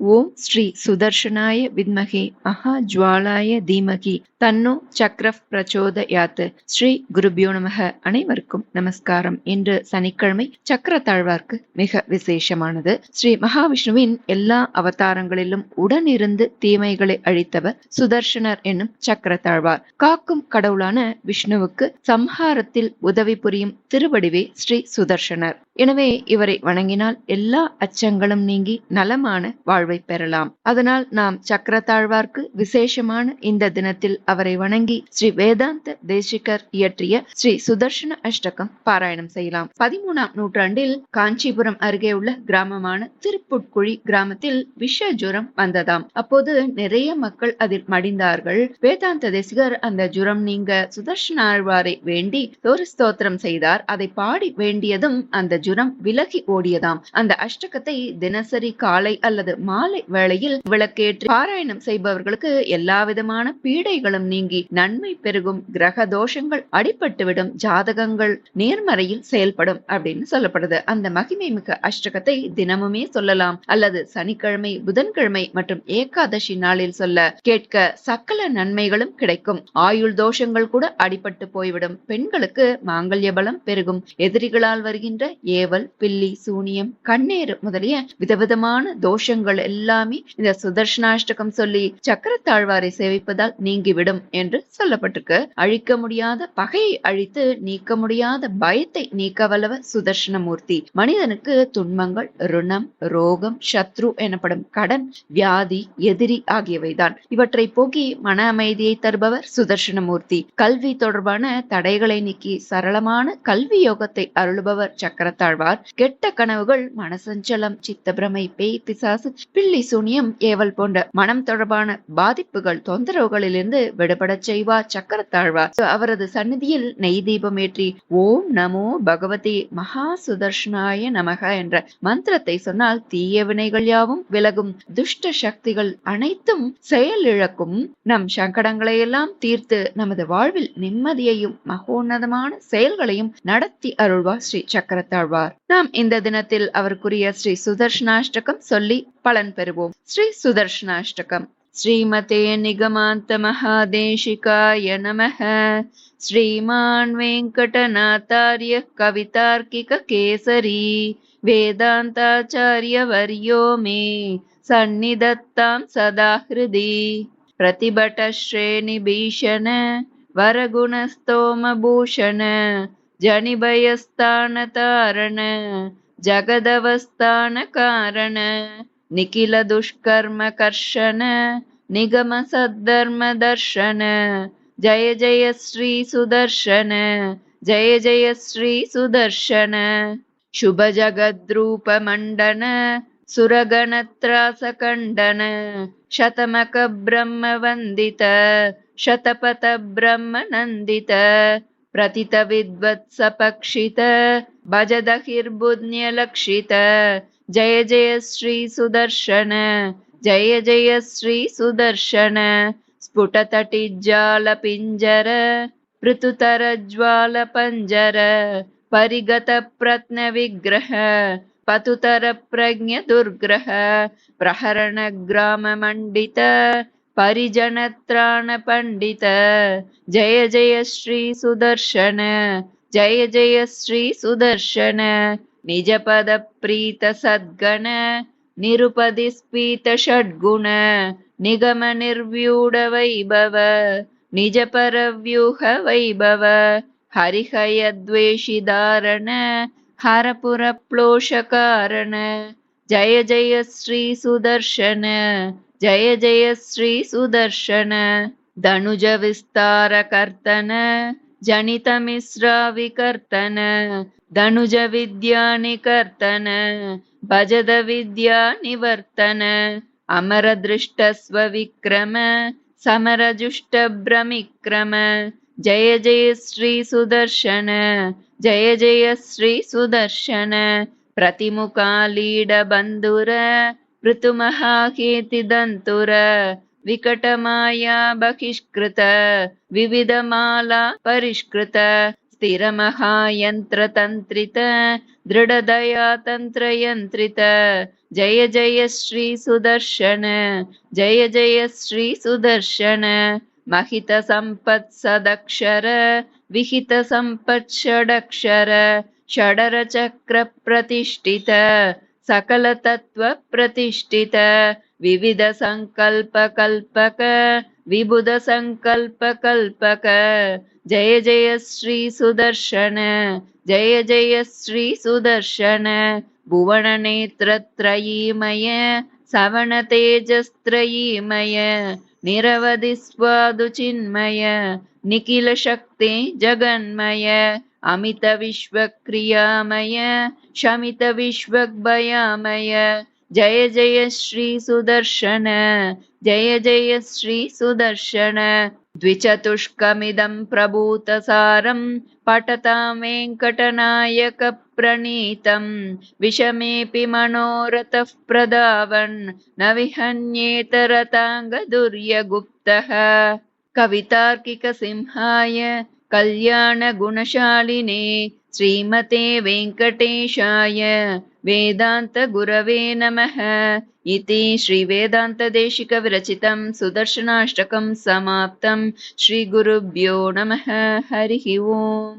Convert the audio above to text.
ஓம் ஸ்ரீ சுதர்ஷனாய வித்மகே மகா ஜுவாலாய தீமகி தன்னோ பிரச்சோத பிரச்சோதயாத். ஸ்ரீ குருபியோ நமக அனைவருக்கும் நமஸ்காரம். இன்று சனிக்கிழமை சக்கர தாழ்வார்க்கு மிக விசேஷமானது. ஸ்ரீ மகாவிஷ்ணுவின் எல்லா அவதாரங்களிலும் உடனிருந்து தீமைகளை அழித்தவர் சுதர்ஷனர் என்னும் சக்கர தாழ்வார். காக்கும் கடவுளான விஷ்ணுவுக்கு சம்ஹாரத்தில் உதவி புரியும் திருவடிவே ஸ்ரீ சுதர்ஷனர். எனவே இவரை வணங்கினால் எல்லா அச்சங்களும் நீங்கி நலமான வாழ்வு பெறலாம். அதனால் நாம் சக்கர தாழ்வார்க்கு விசேஷமான இந்த தினத்தில் அவரை வணங்கி ஸ்ரீ வேதாந்த தேசிகர் இயற்றிய ஸ்ரீ சுதர்ஷன அஷ்டகம் பாராயணம் செய்யலாம். பதிமூணாம் நூற்றாண்டில் காஞ்சிபுரம் அருகே உள்ள கிராமமான திருப்புட்குழி கிராமத்தில் விஷ ஜுரம் வந்ததாம். அப்போது நிறைய மக்கள் அதில் மடிந்தார்கள். வேதாந்த தேசிகர் அந்த ஜுரம் நீங்க சுதர்ஷன ஆழ்வாரை வேண்டி ஒரு ஸ்தோத்திரம் செய்தார். அதை பாடி வேண்டியதும் அந்த ஜுரம் விலகி ஓடியதாம். அந்த அஷ்டகத்தை தினசரி காலை அல்லது மாலை வேளையில் விளக்கேற்றி பாராயணம் செய்பவர்களுக்கு எல்லா விதமான பீடைகளும் நீங்கி நன்மை பெருகும் கிரக தோஷங்கள் அடிபட்டுவிடும் ஜாதகங்கள் நேர்மறையில் செயல்படும் அப்படின்னு சொல்லப்படுது. அந்த மகிமை மிக்க அஷ்டகத்தை தினமுமே சொல்லலாம். அல்லது சனிக்கிழமை புதன்கிழமை மற்றும் ஏகாதசி நாளில் சொல்ல கேட்க சக்கல நன்மைகளும் கிடைக்கும். ஆயுள் தோஷங்கள் கூட அடிபட்டு போய்விடும். பெண்களுக்கு மாங்கல்ய பலம் பெருகும். எதிரிகளால் வருகின்ற ஏவல் பில்லி சூனியம் கண்ணேறு முதலிய விதவிதமான தோஷங்கள் எல்லாமே இந்த சுதர்ஷனாஷ்டகம் சொல்லி சக்கரத்தாழ்வாரை சேவிப்பதால் நீங்கிவிடும் என்று சொல்லப்பட்டிருக்கு. அழிக்க முடியாத பகையை அழித்து நீக்க முடியாத பயத்தை நீக்க வல்லவ சுதர்ஷனமூர்த்தி. மனிதனுக்கு துன்பங்கள் ருணம் ரோகம் சத்ரு எனப்படும் கடன் வியாதி எதிரி ஆகியவைதான். இவற்றை போக்கி மன அமைதியை தருபவர் சுதர்ஷனமூர்த்தி. கல்வி தொடர்பான தடைகளை நீக்கி சரளமான கல்வி யோகத்தை அருளுபவர் சக்கரத்தாழ்வார். கெட்ட கனவுகள் மனசஞ்சலம் சித்தபிரமை பேய் பிசாசு பில்லி சூனியம் ஏவல் போன்ற மனம் தொடர்பான பாதிப்புகள் தொந்தரவுகளிலிருந்து விடுபடச் செய்வார் சக்கரத்தாழ்வார். அவரது சந்நிதியில் நெய் தீபம் ஏற்றி ஓம் நமோ பகவதி மகா சுதர்ஷனாய நமக என்ற மந்திரத்தை சொன்னால் தீய வினைகள் யாவும் விலகும். துஷ்ட சக்திகள் அனைத்தும் செயலிழக்கும் நம் சங்கடங்களை எல்லாம் தீர்த்து நமது வாழ்வில் நிம்மதியையும் மகோன்னதமான செயல்களையும் நடத்தி அருள்வார் ஸ்ரீ சக்கரத்தாழ்வார். நாம் இந்த தினத்தில் அவருக்குரிய ஸ்ரீ சுதர்ஷனாஷ்டகம் சொல்லி பலன் பெறுவோம் ஸ்ரீ சுதர்ஷனாஷ்டகம் ஸ்ரீமதே நிகமாந்த மகாதேசிகாய நமः श्रीमान् वेङ्कटनाथार्य कवितार्किककेसरी वेदान्ताचार्यवर्यो मे सन्निधत्तां सदा हृदि प्रतिभटश्रेणिभीषण वरगुणस्तोमभूषण जनिभयस्थानतारण जगदवस्थानकारण निखिलदुष्कर्मकर्षण निगमसद्धर्मदर्शन जय जय श्री सुदर्शन जय जय श्री सुदर्शन शुभजगद्रूपमण्डन सुरगणत्रासकण्डन शतमकब्रह्मवन्दित शतपथब्रह्मनन्दित प्रतितविद्वत्सपक्षित विद्वत्स भज दहिर्बुज्ञ जय जय श्री सुदर्शन जय जय श्री सुदर्शन। स्फुटतटिजाल पिञ्जर पृथुतर ज्वाल पञ्जर परिजनत्राणपण्डित जय जय श्री सुदर्शन जय जय श्री सुदर्शन निजपदप्रीतसद्गण निरुपदिस्फीतषड्गुण निगमनिर्व्यूढवैभव निजपरव्यूहवैभव हरिहयद्वेषिदारण हरपुरप्लोषकारण जय जय श्री सुदर्शन जय जय श्री सुदर्शन धनुजविस्तारकर्तन जनितमिश्राविकर्तन धनुजविद्यानिकर्तन भजदविद्यानिवर्तन अमरदृष्टस्वविक्रम समरजुष्टभ्रमिक्रम जय जय श्री सुदर्शन जय जय श्री सुदर्शन ऋतुमहाकेतिदन्तुर विकटमाया बहिष्कृत विविधमाला परिष्कृत स्थिरमहायन्त्रतन्त्रित दृढदया तन्त्रयन्त्रित जय जय श्री सुदर्शन जय जय श्री सुदर्शन। महितसम्पत्सदक्षर विहितसम्पत्षडक्षर षडरचक्रप्रतिष्ठित सकलतत्त्वप्रतिष्ठित विविधसङ्कल्पकल्पक विबुधसङ्कल्पकल्पक। जय जय श्री सुदर्शन जय जय श्री सुदर्शन। भुवननेत्रत्रयीमय सवणतेजस्त्रयीमय निरवधि स्वादुचिन्मय निखिलशक्ति जगन्मय अमितविश्वक्रियामय शमितविश्वग्भयामय जय जय श्री सुदर्शन जय जय श्री सुदर्शन। द्विचतुष्कमिदं प्रभूतसारं पठतां वेङ्कटनायकप्रणीतं विषमेऽपि मनोरथः प्रदावन् न विहन्येतरताङ्गदुर्यगुप्तः कवितार्किकसिंहाय कल्याणगुणशालिने श्रीमते वेङ्कटेशाय वेदान्तगुरवे नमः इति श्रीवेदान्तदेशिकविरचितं सुदर्शनाष्टकं समाप्तं श्रीगुरुभ्यो नमः हरिः ओम्